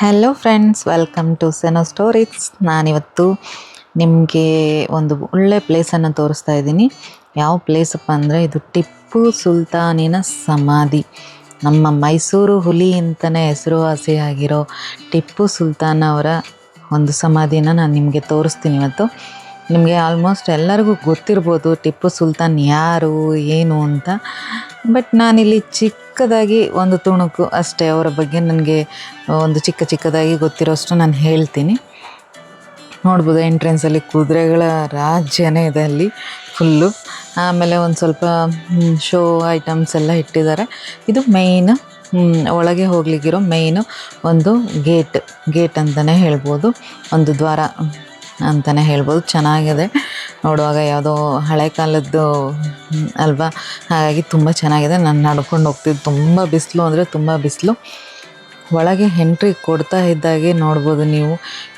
Hello friends welcome to Seno stories ನಾನಿವತ್ತು ನಿಮಗೆ ಒಂದು ಒಳ್ಳೆ ಪ್ಲೇಸನ್ನು ತೋರಿಸ್ತಾ ಇದ್ದೀನಿ. ಯಾವ ಪ್ಲೇಸಪ್ಪ ಅಂದರೆ ಇದು ಟಿಪ್ಪು ಸುಲ್ತಾನಿನ ಸಮಾಧಿ. ನಮ್ಮ ಮೈಸೂರು ಹುಲಿ ಅಂತಲೇ ಹೆಸರುವಾಸಿಯಾಗಿರೋ ಟಿಪ್ಪು ಸುಲ್ತಾನ್ ಅವರ ಒಂದು ಸಮಾಧಿನ ನಾನು ನಿಮಗೆ ತೋರಿಸ್ತೀನಿ ಇವತ್ತು. ನಿಮಗೆ ಆಲ್ಮೋಸ್ಟ್ ಎಲ್ಲರಿಗೂ ಗೊತ್ತಿರ್ಬೋದು ಟಿಪ್ಪು ಸುಲ್ತಾನ್ ಯಾರು, ಏನು ಅಂತ. ಬಟ್ ನಾನಿಲ್ಲಿ ಚಿಕ್ಕದಾಗಿ ಒಂದು ತುಣುಕು ಅಷ್ಟೇ ಅವರ ಬಗ್ಗೆ ನನಗೆ ಒಂದು ಚಿಕ್ಕ ಚಿಕ್ಕದಾಗಿ ಗೊತ್ತಿರೋಷ್ಟು ನಾನು ಹೇಳ್ತೀನಿ. ನೋಡ್ಬೋದು ಎಂಟ್ರೆನ್ಸಲ್ಲಿ ಕುದುರೆಗಳ ರಾಜ್ಯನೇ ಇದೆ ಅಲ್ಲಿ ಫುಲ್ಲು ಆಮೇಲೆ ಒಂದು ಸ್ವಲ್ಪ ಶೋ ಐಟಮ್ಸ್ ಎಲ್ಲ ಇಟ್ಟಿದ್ದಾರೆ. ಇದು ಮೇಯ್ನ್ ಒಳಗೆ ಹೋಗ್ಲಿಕ್ಕಿರೋ ಮೇಯ್ನು ಒಂದು ಗೇಟ್ ಗೇಟ್ ಅಂತಲೇ ಹೇಳ್ಬೋದು. ಒಂದು ದ್ವಾರ ಅಂತಲೇ ಹೇಳ್ಬೋದು. ಚೆನ್ನಾಗಿದೆ. ನೋಡುವಾಗ ಯಾವುದೋ ಹಳೆ ಕಾಲದ್ದು ಅಲ್ವಾ? ಹಾಗಾಗಿ ತುಂಬ ಚೆನ್ನಾಗಿದೆ. ನಾನು ನಡ್ಕೊಂಡು ಹೋಗ್ತಿದ್ದು ತುಂಬ ಬಿಸಿಲು ಅಂದರೆ ತುಂಬ ಬಿಸಿಲು. ಒಳಗೆ ಎಂಟ್ರಿ ಕೊಡ್ತಾ ಇದ್ದಾಗೆ ನೋಡ್ಬೋದು ನೀವು.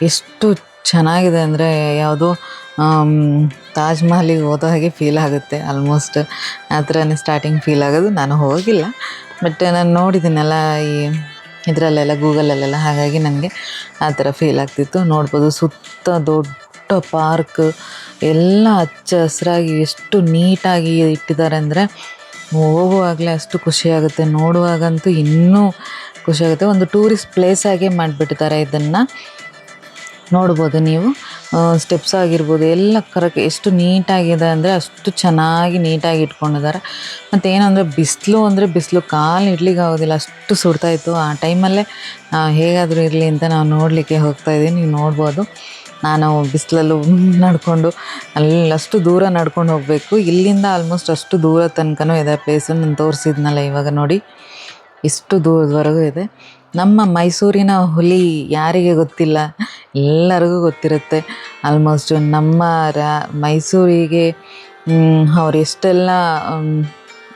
ಎಷ್ಟು ಚೆನ್ನಾಗಿದೆ ಅಂದರೆ ಯಾವುದೋ ತಾಜ್ ಮಹಲಿಗೆ ಹೋದ ಹಾಗೆ ಫೀಲ್ ಆಗುತ್ತೆ. ಆಲ್ಮೋಸ್ಟ್ ಆ ಥರನೇ ಸ್ಟಾರ್ಟಿಂಗ್ ಫೀಲ್ ಆಗೋದು. ನಾನು ಹೋಗಿಲ್ಲ. ಬಟ್ ನಾನು ನೋಡಿದ್ದೀನಲ್ಲ ಈ ಇದರಲ್ಲೆಲ್ಲ ಗೂಗಲಲ್ಲೆಲ್ಲ ಹಾಗಾಗಿ ನನಗೆ ಆ ಥರ ಫೀಲ್ ಆಗ್ತಿತ್ತು. ನೋಡ್ಬೋದು ಸುತ್ತ ದೊಡ್ಡ ಪಾರ್ಕ್ ಎಲ್ಲ ಹಚ್ಚ ಹಸಿರಾಗಿ ಎಷ್ಟು ನೀಟಾಗಿ ಇಟ್ಟಿದ್ದಾರೆ ಅಂದರೆ ಹೋಗುವಾಗಲೇ ಅಷ್ಟು ಖುಷಿಯಾಗುತ್ತೆ. ನೋಡುವಾಗಂತೂ ಇನ್ನೂ ಖುಷಿಯಾಗುತ್ತೆ. ಒಂದು ಟೂರಿಸ್ಟ್ ಪ್ಲೇಸಾಗೆ ಮಾಡಿಬಿಟ್ಟಿದ್ದಾರೆ ಇದನ್ನು. ನೋಡ್ಬೋದು ನೀವು. ಸ್ಟೆಪ್ಸ್ ಆಗಿರ್ಬೋದು, ಎಲ್ಲ ಕರೆಕ್ಟ್ ಎಷ್ಟು ನೀಟಾಗಿದೆ ಅಂದರೆ ಅಷ್ಟು ಚೆನ್ನಾಗಿ ನೀಟಾಗಿ ಇಟ್ಕೊಂಡಿದ್ದಾರೆ. ಮತ್ತು ಏನಂದರೆ ಬಿಸಿಲು ಅಂದರೆ ಬಿಸಿಲು, ಕಾಲು ಇಡ್ಲಿಕ್ಕೆ ಆಗೋದಿಲ್ಲ. ಅಷ್ಟು ಸುಡ್ತಾಯಿತ್ತು ಆ ಟೈಮಲ್ಲೇ ಹೇಗಾದರೂ ಇರಲಿ ಅಂತ ನಾವು ನೋಡಲಿಕ್ಕೆ ಹೋಗ್ತಾ ಇದ್ದೀವಿ ನೀವು ನೋಡ್ಬೋದು. ನಾನು ಬಿಸಿಲಲ್ಲೂ ನಡ್ಕೊಂಡು ಅಲ್ಲಷ್ಟು ದೂರ ನಡ್ಕೊಂಡು ಹೋಗಬೇಕು. ಇಲ್ಲಿಂದ ಆಲ್ಮೋಸ್ಟ್ ಅಷ್ಟು ದೂರ ತನಕನೂ ಇದೆ ಪ್ಲೇಸು ನಾನು ತೋರಿಸಿದ್ನಲ್ಲ ಇವಾಗ ನೋಡಿ. ಇಷ್ಟು ದೂರದವರೆಗೂ ಇದೆ. ನಮ್ಮ ಮೈಸೂರಿನ ಹುಲಿ ಯಾರಿಗೆ ಗೊತ್ತಿಲ್ಲ? ಎಲ್ಲರಿಗೂ ಗೊತ್ತಿರುತ್ತೆ. ಆಲ್ಮೋಸ್ಟ್ ನಮ್ಮ ರಾ, ಮೈಸೂರಿಗೆ ಎಷ್ಟೆಲ್ಲ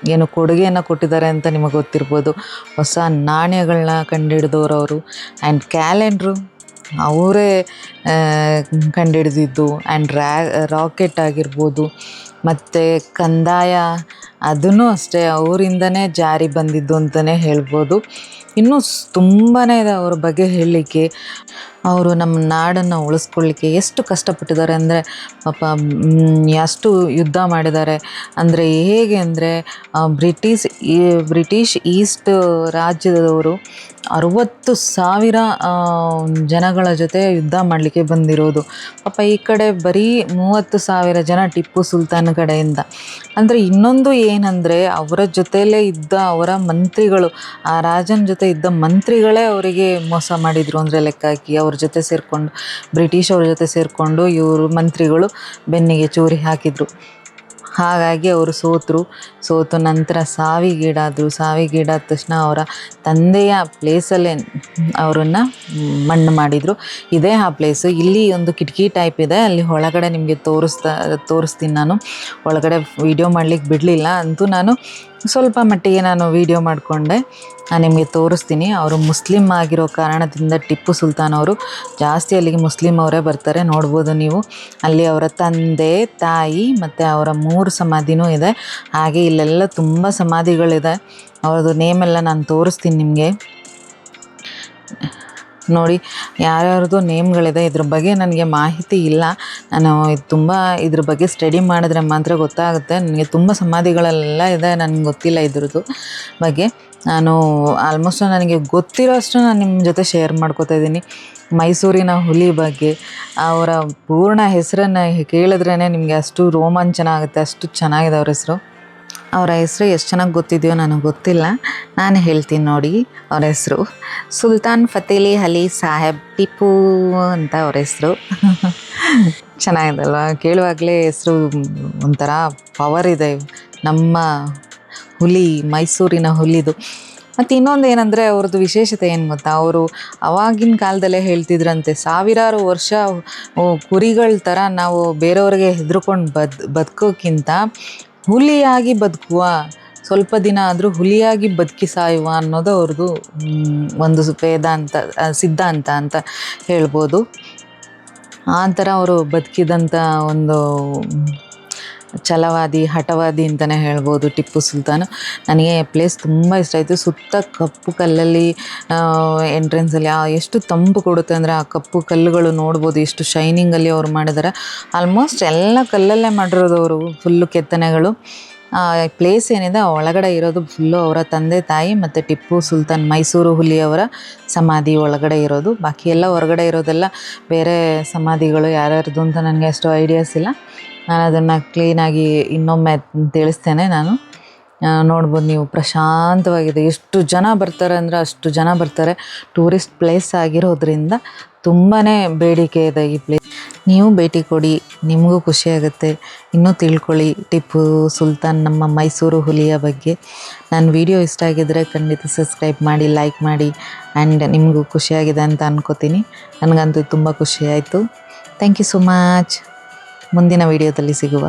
ಏನು ಕೊಡುಗೆಯನ್ನು ಕೊಟ್ಟಿದ್ದಾರೆ ಅಂತ ನಿಮಗೆ ಗೊತ್ತಿರ್ಬೋದು. ಹೊಸ ನಾಣ್ಯಗಳನ್ನ ಕಂಡುಹಿಡಿದವರು ಅವರು ಆ್ಯಂಡ್ ಕ್ಯಾಲೆಂಡ್ರು ಅವರೇ ಕಂಡುಹಿಡಿದಿದ್ದು ಆ್ಯಂಡ್ ರ್ಯಾ ರಾಕೆಟ್ ಆಗಿರ್ಬೋದು, ಮತ್ತು ಕಂದಾಯ ಅದನ್ನು ಅಷ್ಟೇ ಅವರಿಂದನೇ ಜಾರಿ ಬಂದಿದ್ದು ಅಂತಲೇ ಹೇಳ್ಬೋದು. ಇನ್ನೂ ತುಂಬಾ ಇದೆ ಅವ್ರ ಬಗ್ಗೆ ಹೇಳಲಿಕ್ಕೆ ಅವರು ನಮ್ಮ ನಾಡನ್ನು ಉಳಿಸ್ಕೊಳ್ಳಿಕ್ಕೆ ಎಷ್ಟು ಕಷ್ಟಪಟ್ಟಿದ್ದಾರೆ ಅಂದರೆ, ಪಾಪ ಅಷ್ಟು ಯುದ್ಧ ಮಾಡಿದ್ದಾರೆ. ಅಂದರೆ ಹೇಗೆ ಅಂದರೆ ಬ್ರಿಟಿಷ್ ಈ, ಬ್ರಿಟಿಷ್ ಈಸ್ಟ್ ರಾಜ್ಯದವರು ಅರುವತ್ತು ಸಾವಿರ ಜನಗಳ ಜೊತೆ ಯುದ್ಧ ಮಾಡಲಿಕ್ಕೆ ಬಂದಿರೋದು. ಪಾಪ, ಈ ಕಡೆ ಬರೀ ಮೂವತ್ತು ಸಾವಿರ ಜನ ಟಿಪ್ಪು ಸುಲ್ತಾನ್ ಕಡೆಯಿಂದ. ಅಂದರೆ ಇನ್ನೊಂದು ಏನಂದರೆ, ಅವರ ಜೊತೆಯಲ್ಲೇ ಇದ್ದ ಅವರ ಮಂತ್ರಿಗಳು, ಆ ರಾಜನ ಜೊತೆ ಇದ್ದ ಮಂತ್ರಿಗಳೇ ಅವರಿಗೆ ಮೋಸ ಮಾಡಿದರು ಅಂದರೆ ಲೆಕ್ಕ ಹಾಕಿ ಅವ್ರ ಜೊತೆ ಸೇರಿಕೊಂಡು, ಬ್ರಿಟಿಷ್ ಅವ್ರ ಜೊತೆ ಸೇರಿಕೊಂಡು ಇವರು ಮಂತ್ರಿಗಳು ಬೆನ್ನಿಗೆ ಚೂರಿ ಹಾಕಿದರು. ಹಾಗಾಗಿ ಅವರು ಸೋತರು. ಸೋತು ನಂತರ ಸಾವಿಗೀಡಾದರು. ಸಾವಿಗೀಡಾದ ತಕ್ಷಣ ಅವರ ತಂದೆಯ ಪ್ಲೇಸಲ್ಲೇ ಅವರನ್ನು ಮಣ್ಣು ಮಾಡಿದರು. ಇದೇ ಆ ಪ್ಲೇಸು. ಇಲ್ಲಿ ಒಂದು ಕಿಟಕಿ ಟೈಪ್ ಇದೆ. ಅಲ್ಲಿ ಒಳಗಡೆ ನಿಮಗೆ ತೋರಿಸ್ತಾ, ತೋರಿಸ್ತೀನಿ ನಾನು. ಒಳಗಡೆ ವಿಡಿಯೋ ಮಾಡಲಿಕ್ಕೆ ಬಿಡಲಿಲ್ಲ ಅಂತೂ ನಾನು ಸ್ವಲ್ಪ ಮಟ್ಟಿಗೆ ನಾನು ವಿಡಿಯೋ ಮಾಡಿಕೊಂಡೆ. ನಾನು ನಿಮಗೆ ತೋರಿಸ್ತೀನಿ. ಅವರು ಮುಸ್ಲಿಮ್ ಆಗಿರೋ ಕಾರಣದಿಂದ ಟಿಪ್ಪು ಸುಲ್ತಾನ್ ಅವರು ಜಾಸ್ತಿ ಅಲ್ಲಿಗೆ ಮುಸ್ಲಿಮ್ ಅವರೇ ಬರ್ತಾರೆ. ನೋಡ್ಬೋದು ನೀವು. ಅಲ್ಲಿ ಅವರ ತಂದೆ, ತಾಯಿ ಮತ್ತು ಅವರ ಮೂರು ಸಮಾಧಿನೂ ಇದೆ. ಹಾಗೆ ಇಲ್ಲೆಲ್ಲ ತುಂಬ ಸಮಾಧಿಗಳಿದೆ. ಅವ್ರದ್ದು ನೇಮೆಲ್ಲ ನಾನು ತೋರಿಸ್ತೀನಿ ನಿಮಗೆ. ನೋಡಿ, ಯಾರ್ಯಾರ್ದು ನೇಮ್ಗಳಿದೆ ಇದ್ರ ಬಗ್ಗೆ ನನಗೆ ಮಾಹಿತಿ ಇಲ್ಲ. ನಾನು ಇದು ತುಂಬ ಇದ್ರ ಬಗ್ಗೆ ಸ್ಟಡಿ ಮಾಡಿದ್ರೆ ಮಾತ್ರ ಗೊತ್ತಾಗುತ್ತೆ. ನನಗೆ ತುಂಬ ಸಮಾಧಿಗಳೆಲ್ಲ ಇದೆ, ನನಗೆ ಗೊತ್ತಿಲ್ಲ ಇದ್ರದ್ದು ಬಗ್ಗೆ. ನಾನು ಆಲ್ಮೋಸ್ಟ್ ನನಗೆ ಗೊತ್ತಿರೋ ಅಷ್ಟು ನಾನು ನಿಮ್ಮ ಜೊತೆ ಶೇರ್ ಮಾಡ್ಕೋತಾ ಇದ್ದೀನಿ. ಮೈಸೂರಿನ ಹುಲಿ ಬಗ್ಗೆ, ಅವರ ಪೂರ್ಣ ಹೆಸರನ್ನು ಕೇಳಿದ್ರೇ ನಿಮಗೆ ಅಷ್ಟು ರೋಮಾಂಚನ ಆಗುತ್ತೆ, ಅಷ್ಟು ಚೆನ್ನಾಗಿದೆ ಅವ್ರ ಹೆಸರು. ಅವರ ಹೆಸರು ಎಷ್ಟು ಚೆನ್ನಾಗಿ ಗೊತ್ತಿದೆಯೋ ನನಗೆ ಗೊತ್ತಿಲ್ಲ. ನಾನು ಹೇಳ್ತೀನಿ ನೋಡಿ ಅವರ ಹೆಸರು. ಸುಲ್ತಾನ್ ಫತೇಲಿ ಅಲಿ ಸಾಹೇಬ್ ಟಿಪ್ಪು ಅಂತ ಅವರ ಹೆಸರು. ಚೆನ್ನಾಗಿದೆ ಅಲ್ವಾ ಕೇಳುವಾಗಲೇ ಹೆಸರು ಒಂಥರ ಪವರ್ ಇದೆ. ನಮ್ಮ ಹುಲಿ, ಮೈಸೂರಿನ ಹುಲಿದು. ಮತ್ತು ಇನ್ನೊಂದು ಏನಂದರೆ ಅವ್ರದ್ದು ವಿಶೇಷತೆ ಏನು ಗೊತ್ತಾ? ಅವರು ಅವಾಗಿನ ಕಾಲದಲ್ಲೇ ಹೇಳ್ತಿದ್ರಂತೆ, ಸಾವಿರಾರು ವರ್ಷ ಕುರಿಗಳ ಥರ ನಾವು ಬೇರೆಯವ್ರಿಗೆ ಹೆದರ್ಕೊಂಡು ಬದ್, ಬದುಕೋಕ್ಕಿಂತ ಹುಲಿಯಾಗಿ ಬದುಕುವ, ಸ್ವಲ್ಪ ದಿನ ಆದರೂ ಹುಲಿಯಾಗಿ ಬದುಕಿ ಸಾಯುವ ಅನ್ನೋದು ಅವ್ರದ್ದು ಒಂದು ವೇದಾಂತ ಸಿದ್ಧಾಂತ ಅಂತ ಹೇಳ್ಬೋದು. ಆ ಥರ ಅವರು ಬದುಕಿದಂಥ ಒಂದು ಛಲವಾದಿ, ಹಠವಾದಿ ಅಂತಲೇ ಹೇಳ್ಬೋದು ಟಿಪ್ಪು ಸುಲ್ತಾನ್. ನನಗೆ ಪ್ಲೇಸ್ ತುಂಬ ಇಷ್ಟ ಆಯಿತು. ಸುತ್ತ ಕಪ್ಪು ಕಲ್ಲಲ್ಲಿ ಎಂಟ್ರೆನ್ಸಲ್ಲಿ ಆ, ಎಷ್ಟು ತಂಪು ಕೊಡುತ್ತೆ ಅಂದರೆ ಆ ಕಪ್ಪು ಕಲ್ಲುಗಳು ನೋಡ್ಬೋದು, ಎಷ್ಟು ಶೈನಿಂಗಲ್ಲಿ ಅವ್ರು ಮಾಡಿದ್ದಾರೆ ಆಲ್ಮೋಸ್ಟ್ ಎಲ್ಲ ಕಲ್ಲಲ್ಲೇ ಮಾಡಿರೋದು ಅವರು ಫುಲ್ಲು ಕೆತ್ತನೆಗಳು. ಪ್ಲೇಸ್ ಏನಿದೆ ಒಳಗಡೆ ಇರೋದು ಫುಲ್ಲು ಅವರ ತಂದೆ, ತಾಯಿ ಮತ್ತು ಟಿಪ್ಪು ಸುಲ್ತಾನ್ ಮೈಸೂರು ಹುಲಿಯವರ ಸಮಾಧಿ ಒಳಗಡೆ ಇರೋದು. ಬಾಕಿ ಎಲ್ಲ ಹೊರಗಡೆ ಇರೋದೆಲ್ಲ ಬೇರೆ ಸಮಾಧಿಗಳು ಯಾರ್ಯಾರ್ದು ಅಂತ ನನಗೆ ಅಷ್ಟು ಐಡಿಯಾಸ್ ಇಲ್ಲ. ನಾನು ಅದನ್ನು ಕ್ಲೀನಾಗಿ ಇನ್ನೊಮ್ಮೆ ತಿಳಿಸ್ತೇನೆ ನಾನು. ನೋಡ್ಬೋದು ನೀವು ಪ್ರಶಾಂತವಾಗಿದೆ. ಎಷ್ಟು ಜನ ಬರ್ತಾರೆ ಅಂದರೆ ಅಷ್ಟು ಜನ ಬರ್ತಾರೆ. ಟೂರಿಸ್ಟ್ ಪ್ಲೇಸ್ ಆಗಿರೋದ್ರಿಂದ ತುಂಬಾ ಬೇಡಿಕೆ ಇದೆ ಈ ಪ್ಲೇಸ್ ನೀವು ಭೇಟಿ ಕೊಡಿ, ನಿಮಗೂ ಖುಷಿಯಾಗುತ್ತೆ ಇನ್ನೂ ತಿಳ್ಕೊಳ್ಳಿ, ಟಿಪ್ಪು ಸುಲ್ತಾನ್ ನಮ್ಮ ಮೈಸೂರು ಹುಲಿಯ ಬಗ್ಗೆ. ನಾನು ವಿಡಿಯೋ ಇಷ್ಟ ಆಗಿದ್ದರೆ ಖಂಡಿತ ಸಬ್ಸ್ಕ್ರೈಬ್ ಮಾಡಿ, ಲೈಕ್ ಮಾಡಿ, ಆ್ಯಂಡ್ ನಿಮಗೂ ಖುಷಿಯಾಗಿದೆ ಅಂತ ಅನ್ಕೋತೀನಿ. ನನಗಂತೂ ತುಂಬ ಖುಷಿಯಾಯಿತು ಥ್ಯಾಂಕ್ ಯು ಸೊ ಮಚ್. ಮುಂದಿನ ವಿಡಿಯೋದಲ್ಲಿ ಸಿಗುವ.